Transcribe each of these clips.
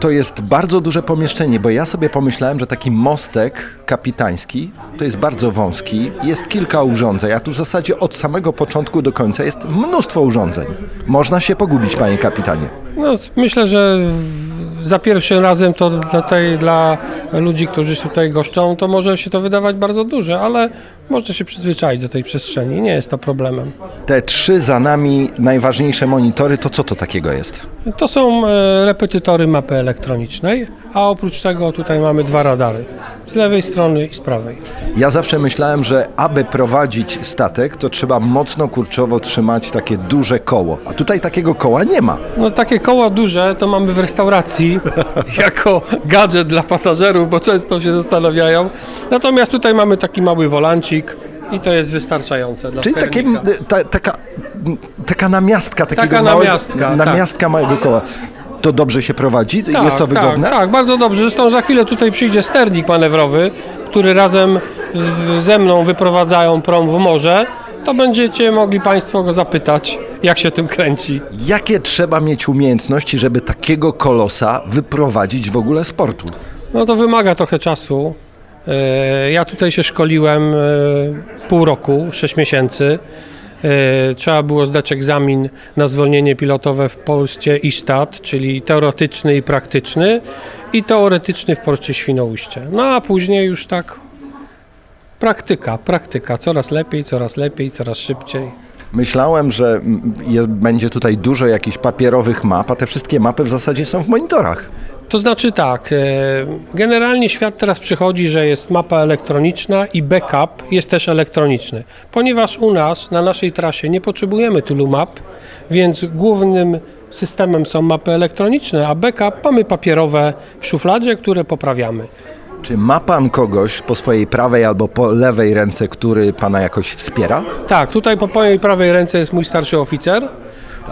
To jest bardzo duże pomieszczenie, bo ja sobie pomyślałem, że taki mostek kapitański to jest bardzo wąski, jest kilka urządzeń, a tu w zasadzie od samego początku do końca jest mnóstwo urządzeń. Można się pogubić, panie kapitanie. No, myślę, że za pierwszym razem to tutaj dla ludzi, którzy się tutaj goszczą, to może się to wydawać bardzo duże, ale można się przyzwyczaić do tej przestrzeni. Nie jest to problemem. Te trzy za nami najważniejsze monitory, to co to takiego jest? To są e, repetytory mapy elektronicznej, a oprócz tego tutaj mamy dwa radary. Z lewej strony i z prawej. Ja zawsze myślałem, że aby prowadzić statek, to trzeba mocno kurczowo trzymać takie duże koło, a tutaj takiego koła nie ma. No takie koła duże to mamy w restauracji jako gadżet dla pasażerów, bo często się zastanawiają. Natomiast tutaj mamy taki mały wolancik i to jest wystarczające dla Czyli takie, ta, taka, taka namiastka takiego Taka małego, namiastka, tak. namiastka małego koła. To dobrze się prowadzi? Tak, jest to wygodne? Tak, tak, bardzo dobrze. Zresztą za chwilę tutaj przyjdzie sternik manewrowy, który razem ze mną wyprowadzają prom w morze. To będziecie mogli Państwo go zapytać, jak się tym kręci. Jakie trzeba mieć umiejętności, żeby takiego kolosa wyprowadzić w ogóle z portu? No to wymaga trochę czasu. E, Ja tutaj się szkoliłem e, pół roku, 6 miesięcy. E, Trzeba było zdać egzamin na zwolnienie pilotowe w Polsce ISTAT, czyli teoretyczny i praktyczny i teoretyczny w porcie Świnoujście. No a później już tak praktyka, praktyka, coraz lepiej, coraz lepiej, coraz szybciej. Myślałem, że będzie tutaj dużo jakichś papierowych map, a te wszystkie mapy w zasadzie są w monitorach. To znaczy tak, e, generalnie świat teraz przychodzi, że jest mapa elektroniczna i backup jest też elektroniczny. Ponieważ u nas, na naszej trasie nie potrzebujemy tylu map, więc głównym systemem są mapy elektroniczne, a backup mamy papierowe w szufladzie, które poprawiamy. Czy ma pan kogoś po swojej prawej albo po lewej ręce, który pana jakoś wspiera? Tak, tutaj po mojej prawej ręce jest mój starszy oficer,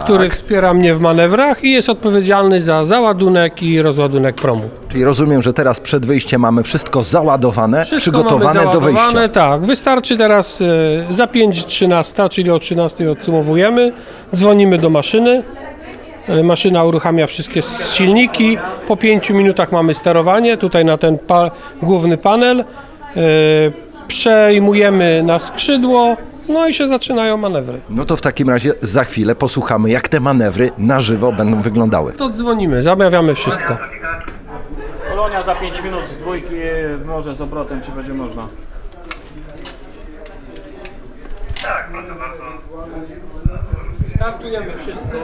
który wspiera mnie w manewrach i jest odpowiedzialny za załadunek i rozładunek promu. Czyli rozumiem, że teraz przed wyjściem mamy wszystko załadowane, Wszystko przygotowane mamy do wyjścia. Tak, wystarczy teraz e, za 5.13, czyli o 13 odsumowujemy, dzwonimy do maszyny, e, maszyna uruchamia wszystkie s- silniki, po 5 minutach mamy sterowanie, tutaj na ten pa, główny panel, e, przejmujemy na skrzydło, no i się zaczynają manewry. No to w takim razie za chwilę posłuchamy, jak te manewry na żywo będą wyglądały. To dzwonimy, zamawiamy wszystko. Polonia za 5 minut z dwójki, może z obrotem, czy będzie można. Startujemy wszystko.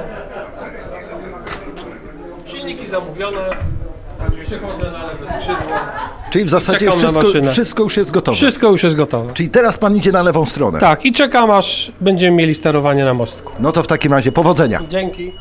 Silniki zamówione, przychodzę na lewe skrzydło. Czyli w zasadzie czekam na wszystko, maszynę. wszystko już jest gotowe. Wszystko już jest gotowe. Czyli teraz pan idzie na lewą stronę. Tak, i czekam aż będziemy mieli sterowanie na mostku. No to w takim razie powodzenia. Dzięki.